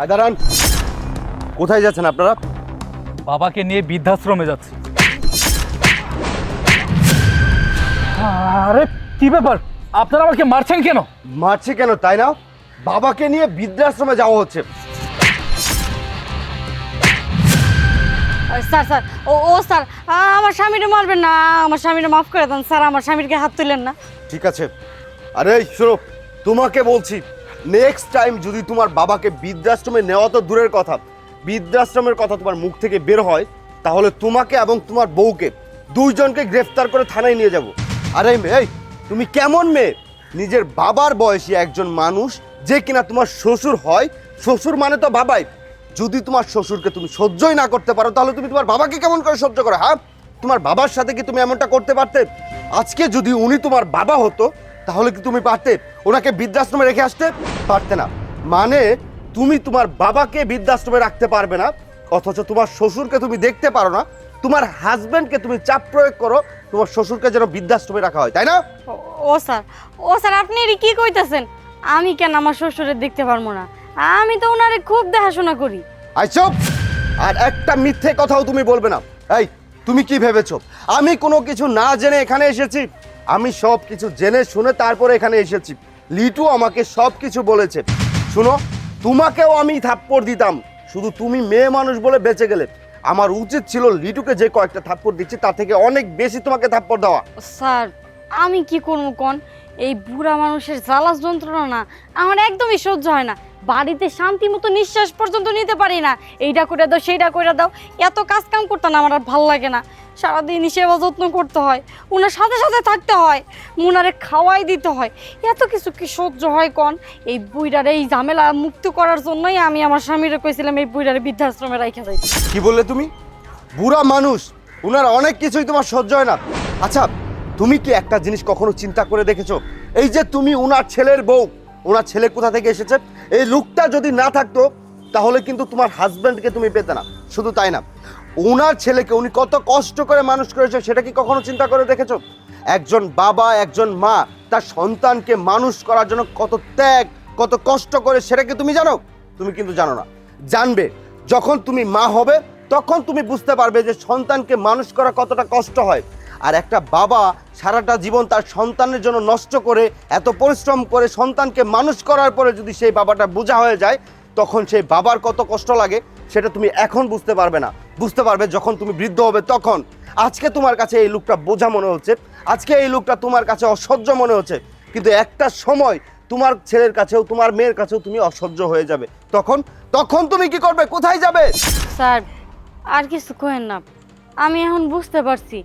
আয় দাঁড়ান। কোথায় যাচ্ছেন আপনারা? বাবাকে নিয়ে বৃদ্ধাশ্রমে যাচ্ছি। আরে কি ব্যাপার? আপনারা আমাকে মারছেন কেন? মারছে কেন তাই না? বাবাকে নিয়ে বৃদ্ধাশ্রমে যাওয়া হচ্ছে। আর স্যার স্যার ও ও স্যার আমার স্বামীরে মারবেন না আমার স্বামীরে মাফ করে দেন স্যার আমার স্বামীরকে হাত তুলেন না। ঠিক আছে। আরে শোনো তোমাকে বলছি নেক্সট টাইম যদি তোমার বাবাকে বৃদ্ধাশ্রমে নেওয়া তো দূরের কথা, বৃদ্ধাশ্রমের কথা তোমার মুখ থেকে বের হয়, তাহলে তোমাকে এবং তোমার বউকে দুইজনকে গ্রেফতার করে থানায় নিয়ে যাব। আরে এই, তুমি কেমন মেয়ে? নিজের বাবার বয়সী একজন মানুষ, যে কিনা তোমার শ্বশুর হয়, শ্বশুর মানে তো বাবাই। যদি তোমার শ্বশুরকে তুমি সহ্যই না করতে পারো, তাহলে তুমি তোমার বাবাকে কেমন করে সহ্য করো হ্যাঁ? তোমার বাবার সাথে কি তুমি এমনটা করতে পারতে? আজকে যদি উনি তোমার বাবা হতো তাহলে কি তুমি পারতে? ওনাকে বৃদ্ধাশ্রমে রেখে আসতে পারতে না। মানে তুমি তোমার বাবাকে বৃদ্ধাশ্রমে রাখতে পারবে না অথচ তোমার শ্বশুরকে তুমি দেখতে পারো না। তোমার হাজবেন্ডকে তুমি চাপ প্রয়োগ করো তোমার শ্বশুরকে যেন বৃদ্ধাশ্রমে রাখা হয় তাই না? ও- স্যার ও স্যার আপনি কি কইতেছেন? আমি কেন আমার শ্বশুরের দেখতে পারব না? আমি তো ওনারে খুব দেখাশোনা করি। আই চুপ! আর একটা মিথ্যে কথাও তুমি বলবে না। এই তুমি কি ভেবেছো? আমি কোনো কিছু না জেনে এখানে এসেছি? আমি সব কিছু জেনে শুনে তারপরে এখানে এসেছি। লিটু আমাকে সব কিছু বলেছে। শুনো, তোমাকেও আমি থাপ্পড় দিতাম। শুধু তুমি মেয়ে মানুষ বলে বেঁচে গেলে। আমার উচিত ছিল লিটুকে যে কয়েকটা থাপ্পড় দিচ্ছি, তার থেকে অনেক বেশি তোমাকে থাপ্পড় দেওয়া। স্যার, আমি কি করব কোন? এই বুড়া মানুষের জ্বালাস যন্ত্রণা না, আমার একদমই সহ্য হয় না। বাড়িতে শান্তি মতো নিঃশ্বাস পর্যন্ত নিতে পারি না। এইটা করে দাও, সেইটা করে দাও। এত কাজ কাম করতে না আমার আর ভালো লাগে না। সারাদিন সেবা যত্ন করতে হয়। ওনার সাথে সাথে থাকতে হয়। ওনারে খাওয়াই দিতে হয়। এত কিছু কি সহ্য হয় কন? এই বুইড়ার এই ঝামেলা মুক্ত করার জন্যই আমি আমার স্বামীরে কইছিলাম এই বুইড়ারে বৃদ্ধাশ্রমে রাইখা যাই কি বললে তুমি? বুড়া মানুষ, উনার অনেক কিছুই তোমার সহ্য হয় না। আচ্ছা তুমি কি একটা জিনিস কখনো চিন্তা করে দেখেছ? এই যে তুমি উনার ছেলের বউ ওনার ছেলে কোথা থেকে এসেছে? এই লুকটা যদি না থাকতো, তাহলে কিন্তু তোমার হাজব্যান্ডকে তুমি পেতে না। শুধু তাই না। ওনার ছেলেকে উনি কত কষ্ট করে মানুষ করেছে সেটা কি কখনো চিন্তা করে দেখেছ? একজন বাবা, একজন মা, তার সন্তানকে মানুষ করার জন্য কত ত্যাগ, কত কষ্ট করে সেটা কি তুমি জানো? তুমি কিন্তু জানো না। জানবে, যখন তুমি মা হবে, তখন তুমি বুঝতে পারবে যে সন্তানকে মানুষ করা কতটা কষ্ট হয়। আর একটা বাবা সারাটা জীবন তার সন্তানের জন্য নষ্ট করে, এত পরিশ্রম করে সন্তানকে মানুষ করার পরে যদি সেই বাবাটা বোঝা হয়ে যায়, তখন সেই বাবার কত কষ্ট লাগে। সেটা তুমি এখন বুঝতে পারবে না। বুঝতে পারবে যখন তুমি বৃদ্ধ হবে তখন। আজকে তোমার কাছে এই লুকটা বোঝা মনে হচ্ছে। আজকে এই লুকটা তোমার কাছে অসহ্য মনে হচ্ছে। কিন্তু একটা সময় তোমার ছেলের কাছেও, তোমার মেয়ের কাছেও তুমি অসহ্য হয়ে যাবে। তখন তখন তুমি কি করবে? কোথায় যাবে? স্যার, আর কিছু কহেন না। আমি এখন বুঝতে পারছি।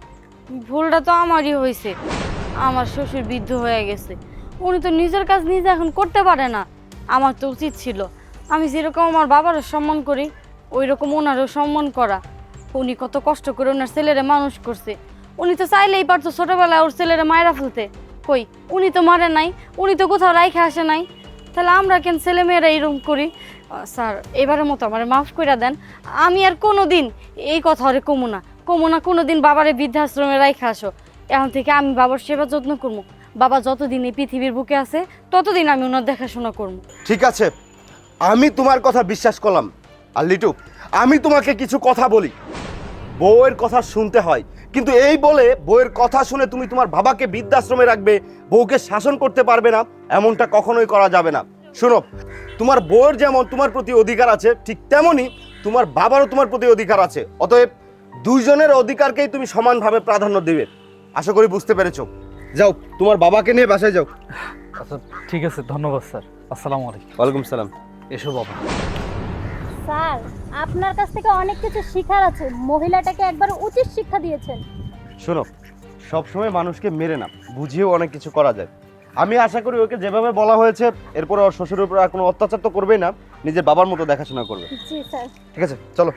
ভুলটা তো আমারই হয়েছে আমার শ্বশুর বৃদ্ধ হয়ে গেছে। উনি তো নিজের কাজ নিজে এখন করতে পারে না। আমার তো উচিত ছিল। আমি যেরকম আমার বাবারও সম্মান করি ওই রকম ওনারও সম্মান করা। উনি কত কষ্ট করে ওনার ছেলেরে মানুষ করছে। উনি তো চাইলেই পারতো ছোটবেলায় ওর ছেলেরে মায়েরা ফেলতে। কই, উনি তো মারে নাই, উনি তো কোথাও রাইখে আসে নাই। তাহলে আমরা কেন ছেলে মেয়েরা এরকম করি স্যার, এবারের মতো আমার মাফ করে দেন। আমি আর কোনো দিন এই কথা হরে কমু না। কমু না কোনো দিন বাবারে বৃদ্ধাশ্রমে রাইখে আসো। এখন থেকে আমি বাবার সেবা যত্ন করব বাবা যতদিন এই পৃথিবীর বুকে আছে, ততদিন আমি ওনার দেখাশোনা করব ঠিক আছে। আমি তোমার কথা বিশ্বাস করলাম। আর লিটু আমি তোমাকে কিছু কথা বলি। বউয়ের কথা শুনতে হয় কিন্তু এই বলে বউয়ের কথা শুনে তুমি তোমার বাবাকে বৃদ্ধাশ্রমে রাখবে বউকে শাসন করতে পারবে না এমনটা কখনোই করা যাবে না। শোনো তোমার বউয়ের যেমন তোমার প্রতি অধিকার আছে ঠিক তেমনই তোমার বাবারও তোমার প্রতি অধিকার আছে। অতএব দুইজনের অধিকারকেই তুমি সমানভাবে প্রাধান্য দেবে। আশা করি বুঝতে পেরেছ। যাও তোমার বাবাকে নিয়ে বাসায় যাও। আচ্ছা ঠিক আছে ধন্যবাদ স্যার। আসসালামু আলাইকুম। ওয়ালাইকুম সালাম। এসো বাবা। স্যার আপনার কাছ থেকে অনেক কিছু শেখার আছে। মহিলাটাকে একবার উচিত শিক্ষা দিয়েছেন। শোনো সবসময় মানুষকে মেরে না বুঝিয়েও অনেক কিছু করা যায়। আমি আশা করি ওকে যেভাবে বলা হয়েছে এরপরে ওর শ্বশুরের উপর আর কোনো অত্যাচার তো করবেই না নিজের বাবার মতো দেখাশোনা করবে। জি স্যার। ঠিক আছে চলো।